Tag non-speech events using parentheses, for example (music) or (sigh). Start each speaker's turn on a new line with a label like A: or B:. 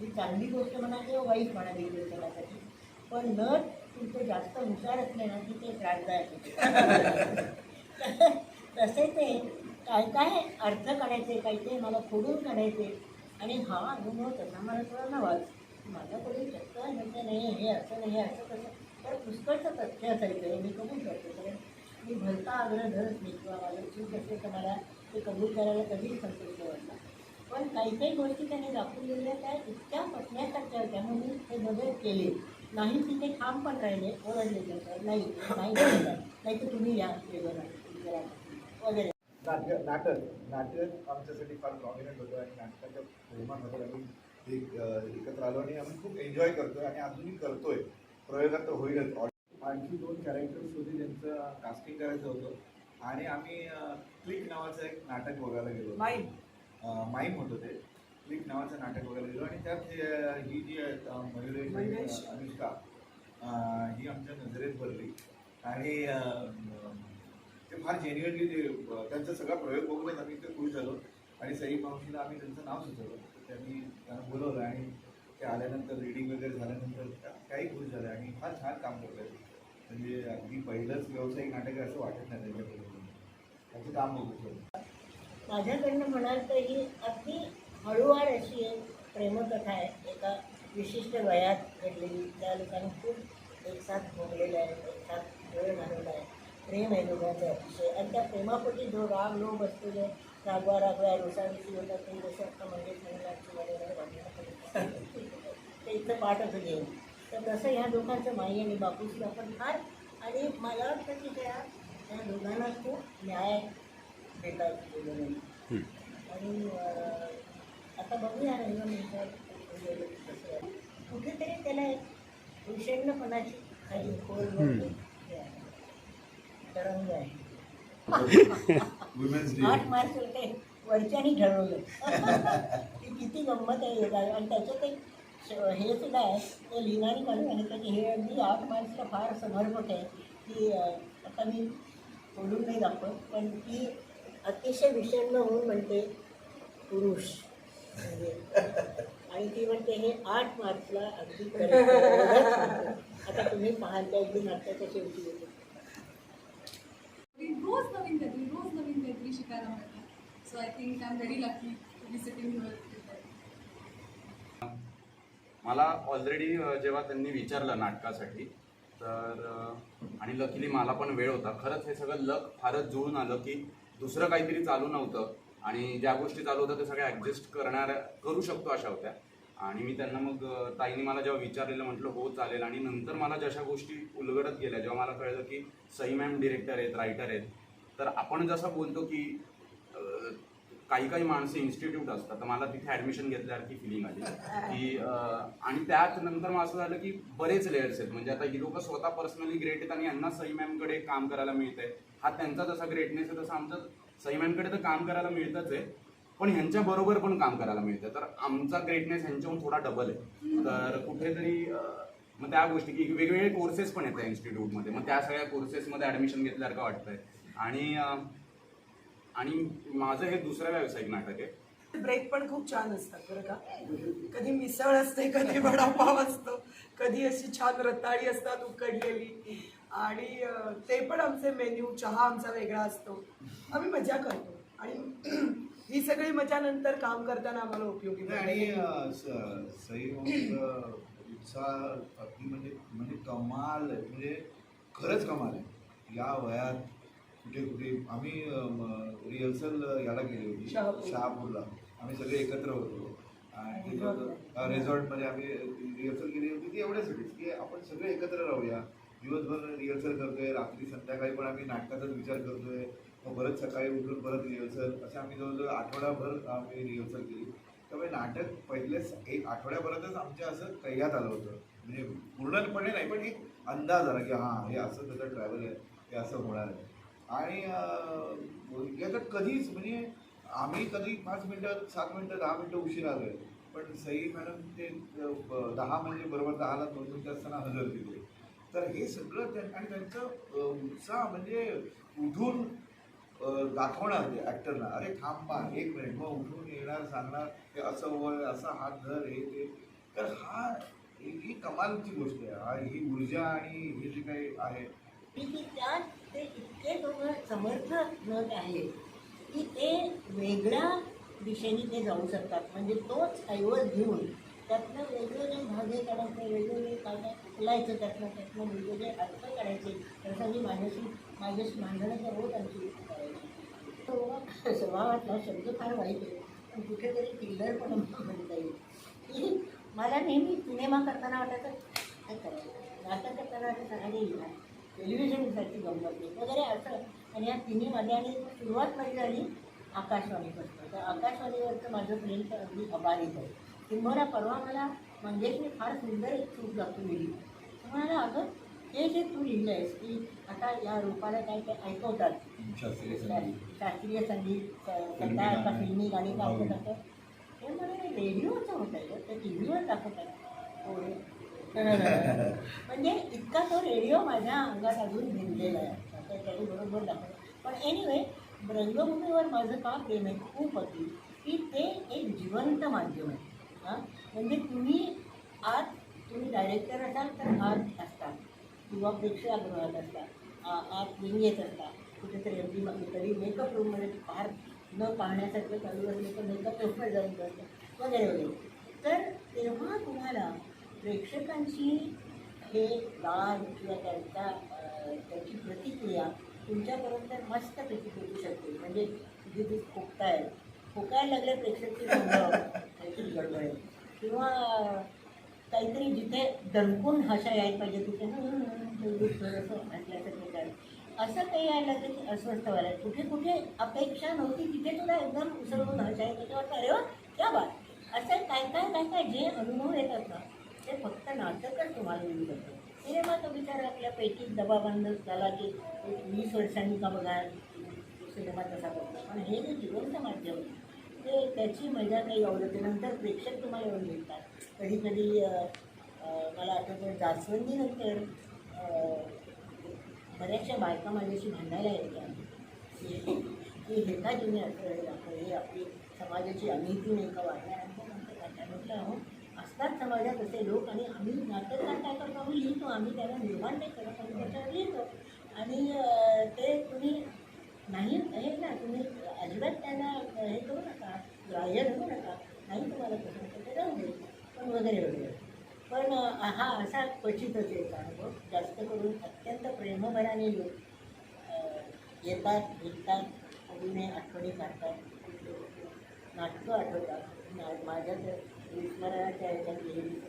A: ही चांगली गोष्ट म्हणा किंवा वाईट म्हणा दिग्दर्शनासाठी पण नट तुमचे जास्त हुशार असले ना की ते त्रासदायक (laughs) तसे ते काय काय अर्थ काढायचे काही ते मला खोडून काढायचे. आणि हा अनुभव तसा मला थोडा नवाच माझ्याकडे शक्य म्हणजे नाही हे असं नाही हे असं कसं तर पुष्कळचं तथ्य असायचं हे मी कबूल करतो. कारण मी भलता आग्रह धरत नाही किंवा माझं चूक असेल तर मला ते कबूल करायला कधीच संतोष वाटला पण काही काही गोष्टी त्याने दाखवलेल्या त्या इतक्या पटण्यासारख्या होत्या म्हणून मी ते बदल केले. नाही तिथे ठाम पण राहिले ओरडले जातात नाही नाही. नाही तर तुम्ही या वगैरे.
B: नाटक नाटक नाटक आमच्यासाठी फार प्रॉमिनंट होतं आणि नाटकाच्या प्रेमामध्ये आम्ही एक एकत्र आलो आणि आम्ही खूप एन्जॉय करतोय आणि अजूनही करतोय. प्रयोगात तर होईलच. आणखी दोन कॅरेक्टर्स होते ज्यांचं कास्टिंग करायचं होतं. आणि आम्ही क्लिक नावाचं एक नाटक बघायला गेलो होतो.
C: माईम.
B: होतं ते क्लिक नावाचं नाटक बघायला गेलो आणि त्यात हे- जी मयुरेश. अनुष्का ही आमच्या नजरेत भरली. आणि ते फार जेन्युअनली ते त्यांचा सगळा प्रयोग बघूनच आम्ही ते खुश झालो. आणि सई मावशीला आम्ही त्यांचं नाव सुचवलं. तर त्यांनी त्यांना बोलवलं आणि ते आल्यानंतर रिडिंग वगैरे झाल्यानंतर त्याही खुश झाल्या आणि फार छान काम करतात म्हणजे अगदी पहिलंच व्यावसायिक नाटक आहे असं वाटत नाही त्यांच्याकडे त्याचं काम बघू शकतो
A: माझ्याकडनं म्हणाल तर ही अगदी हळूवार अशी एक प्रेमकथा आहे. एका विशिष्ट वयात घडलेली. त्या लोकांनी खूप एकसाथ भोगलेलं आहे एकसाथ वेळ घालवला आहे. प्रेम आहे दोघांचं अतिशय. आणि त्या प्रेमापोटी जो राग लोभ असतो जे रागवा रागवा रोसाविषयी होतात ते जसं आता मंगेश म्हणून ते इथं पाठ घेऊन. तर तसं ह्या दोघांचं माई आणि बापूसला पण फार आणि मला वाटतं की त्या त्या दोघांना खूप न्याय आणि आता बघूया कसं आहे. कुठेतरी त्याला एक विषण्णपणाची खाली खोल आहे. तरंग आहे.
B: वुमेन्स
A: आठ मार्च ते वरच्यानी ठरवलं की किती गंमत आहे हे. आणि त्याच्यात एक श- हे सुद्धा आहे ते लिहिणारी काढून सांगितलं की हे अगदी आठ मार्चला फार समर्पक आहे. की आता मी बोलून नाही दाखवत पण ती अतिशय विषण्ण होऊन म्हणते पुरुष. म्हणजे आणि ती म्हणते हे आठ मार्चला अगदी. आता तुम्ही पाहाल त्या अगदी शेवटी येते.
D: रोज नवीन काहीतरी रोज नवीन काहीतरी शिकायला मिळतं. So I think I am very lucky to be sitting
E: मला ऑलरेडी जेव्हा त्यांनी विचारलं नाटकासाठी तर आणि लकीली मला पण वेळ होता. खरंच हे सगळं लक फारच जुळून आलं की दुसरं काहीतरी चालू नव्हतं. आणि ज्या गोष्टी चालू होत्या ते सगळ्या ॲडजस्ट करणाऱ्या करू शकतो अशा होत्या. आणि मी त्यांना मग ताईने मला जेव्हा विचारलेलं म्हटलं हो चालेल. आणि नंतर मला जशा गोष्टी उलगडत गेल्या जेव्हा मला कळलं की सई मॅम डिरेक्टर आहेत रायटर आहेत तर आपण जसं बोलतो की काही काही माणसं इन्स्टिट्यूट असतात. तर मला तिथे ॲडमिशन घेतल्यासारखी फिलिंग आली. की आणि त्यात नंतर मग असं झालं की बरेच लेयर्स आहेत. म्हणजे आता ही लोक स्वतः पर्सनली ग्रेट आहेत आणि यांना सई मॅमकडे काम करायला मिळतंय. हा त्यांचा जसा ग्रेटनेस आहे तसं आमचं सई मॅमकडे तर काम करायला मिळतंच आहे. पण ह्यांच्या बरोबर पण काम करायला मिळतं तर आमचा ग्रेटनेस ह्यांच्याहून थोडा डबल आहे. तर कुठेतरी मग त्या गोष्टी की वेगवेगळे कोर्सेस पण येतात इन्स्टिट्यूटमध्ये मग त्या सगळ्या कोर्सेसमध्ये ॲडमिशन घेतल्यासारखं वाटतंय. आणि आणि माझं हे दुसरं व्यावसायिक नाटक आहे.
C: ब्रेक पण खूप छान असतात बरं का? कधी मिसळ असते कधी वडापाव असतो कधी अशी छान रताळी असतात उकडलेली. आणि ते पण आमचे मेन्यू चहा आमचा वेगळा असतो. आम्ही मजा करतो. आणि (clears throat) ही सगळी मजा नंतर काम करताना आम्हाला उपयोगी
B: आणि
C: पडते.
B: उत्साह अगदी म्हणजे म्हणजे कमाल आहे. म्हणजे खरंच कमाल आहे. या वयात कुठे कुठे आम्ही रिहर्सल याला गेली होती.
C: शहापूर.
B: शहापूरला. आम्ही सगळे एकत्र होतो. आणि. रिसॉर्टमध्ये आम्ही रिहर्सल केली होती. ती एवढ्यासाठीच की आपण सगळे एकत्र राहूया. दिवसभर रिहर्सल करतोय. रात्री संध्याकाळी पण आम्ही नाटकाचाच विचार करतोय. मग परत सकाळी उठून परत रिहर्सल असं आम्ही जवळजवळ आठवडाभर आम्ही रिहर्सल केली. त्यामुळे नाटक पहिलेच एक आठवड्यापर्यंतच आमच्या असं कैयात आलं होतं. म्हणजे पूर्णपणे नाही पण एक अंदाज आला की हां हे असं त्याचं ट्रॅव्हल आहे. हे असं होणार आहे. आणि याचं कधीच म्हणजे आम्ही कधी पाच मिनटं सात मिनटं दहा मिनटं उशीर आलोय. पण सई मॅडम ते दहा म्हणजे बरोबर दहाला दोन मिनटं असताना हजर दिले तर हे सगळं त्या आणि त्यांचं उत्साह म्हणजे उठून दाखवणार ते ॲक्टरला अरे थांबा एक मिनिट. मग उठून येणार सांगणार हे असं वय असा हात धर हे ते. तर हा ही ही कमालची गोष्ट आहे. ही ऊर्जा आणि हे जे काही आहे
A: की की त्यात ते इतके दोघं समर्थ नट आहेत की ते वेगळ्या दिशेने ते जाऊ शकतात. म्हणजे तोच ऐवज घेऊन त्यातनं वेगवेगळे धागे काढायचे वेगवेगळे काय फुलायचं त्यातनं त्यातनं वेगवेगळे अर्थ काढायचे प्रसंगी माझ्याशी माझ्याशी मांडण्याचा रोज आमची करायची. तो स्वभावातला शब्द फार वाईट आहे पण कुठेतरी किल्लर पण म्हणता येईल. की मला नेहमी सिनेमा करताना वाटायचं काय करायचं? नाटक करताना वाटायचं अरे यार, टेलिव्हिजनसाठी गंमत वगैरे असं. आणि या तिन्ही मध्ये आणि सुरुवात माझी झाली आकाशवाणीपासून. तर आकाशवाणीवरचं माझं प्रेम तर अगदी अबाधित आहे. किंबहुना परवा मला मंगेशने फार सुंदर एक चूक दाखवून दिली. म्हणाला अगं हे जे तू लिहिलं आहेस की आता या रूपाला काय काय ऐकवतात? शास्त्रीय संगीत. आता फिल्मी गाणी. का ऐकत असतं ते म्हणे रेडिओचं होतं आहे ते टी व्हीवर दाखवत आहे (laughs) म्हणजे इतका तो रेडिओ माझ्या अंगात अजून भिनलेला आहे. त्याने बरोबर दाखवलं पण एनिवे रंगभूमीवर माझं का प्रेम आहे खूप अति. की ते एक जिवंत माध्यम आहे. हां? म्हणजे तुम्ही आत तुम्ही डायरेक्टर असाल तर आत असता. किंवा प्रेक्षागृहात असता. आ- आत विंगेत असता. कुठेतरी अगदी तरी मेकअप रूममध्ये फार न पाहण्यासारखं चालू असलं तर मेकअप रूममध्ये जाऊन बसतं. वगैरे वगैरे. तर तेव्हा तुम्हाला प्रेक्षकांची हे गाण किंवा त्यांचा अं, त्याची प्रतिक्रिया तुमच्यापर्यंत मस्तपैकी भेटू शकते. म्हणजे तुझे ते खोकताय खोकायला लागले प्रेक्षक की काहीतरी गडबड. आहे किंवा काहीतरी जिथे दणकून हशा यायला पाहिजे तिथे हं, थोडंसं हसल्यासारखं काय असं काही यायला लागलं की अस्वस्थ व्हायला कुठे कुठे अपेक्षा नव्हती तिथे तुला एकदम उसळून हशा येत वाटतं अरे वा क्या बात. असं काय काय काय काय जे अनुभव येतात ना ते फक्त नाटकच तुम्हाला मिळू शकतं सिनेमाचा विचार आपल्या पैकी दबाबंद झाला की वीस वर्षांनी का बघा सिनेमा तसा बघतो. पण हे जे जिवंत माध्यम ते त्याची मजा काही आवडते. नंतर प्रेक्षक तुम्हाला येऊन मिळतात कधी कधी मला आठवतं जास्वंदीनंतर बऱ्याचशा बायका माझ्याशी भांडायला येतात. की की हे का तुम्ही असं हे आपली समाजाची अनिती नाही का वाटल्यानंतर नंतर म्हटलं त्याच समाजात असे लोक आणि आम्ही नाटककार काय करतो आम्ही लिहितो आम्ही त्याला निर्माण नाही करत आम्ही त्याच्यावर लिहितो. आणि ते तुम्ही नाही हे ना तुम्ही अजिबात त्यांना हे करू नका ग्राह्य धरू नका नाही तुम्हाला कसं तर ते जाऊ दे पण वगैरे वगैरे. पण हा असा क्वचितच एक अनुभव जास्त करून अत्यंत प्रेमभराने लोक येतात भेटतात अजूनही आठवणी काढतात. नाटकं आठवतात. माझ्या तर Maraming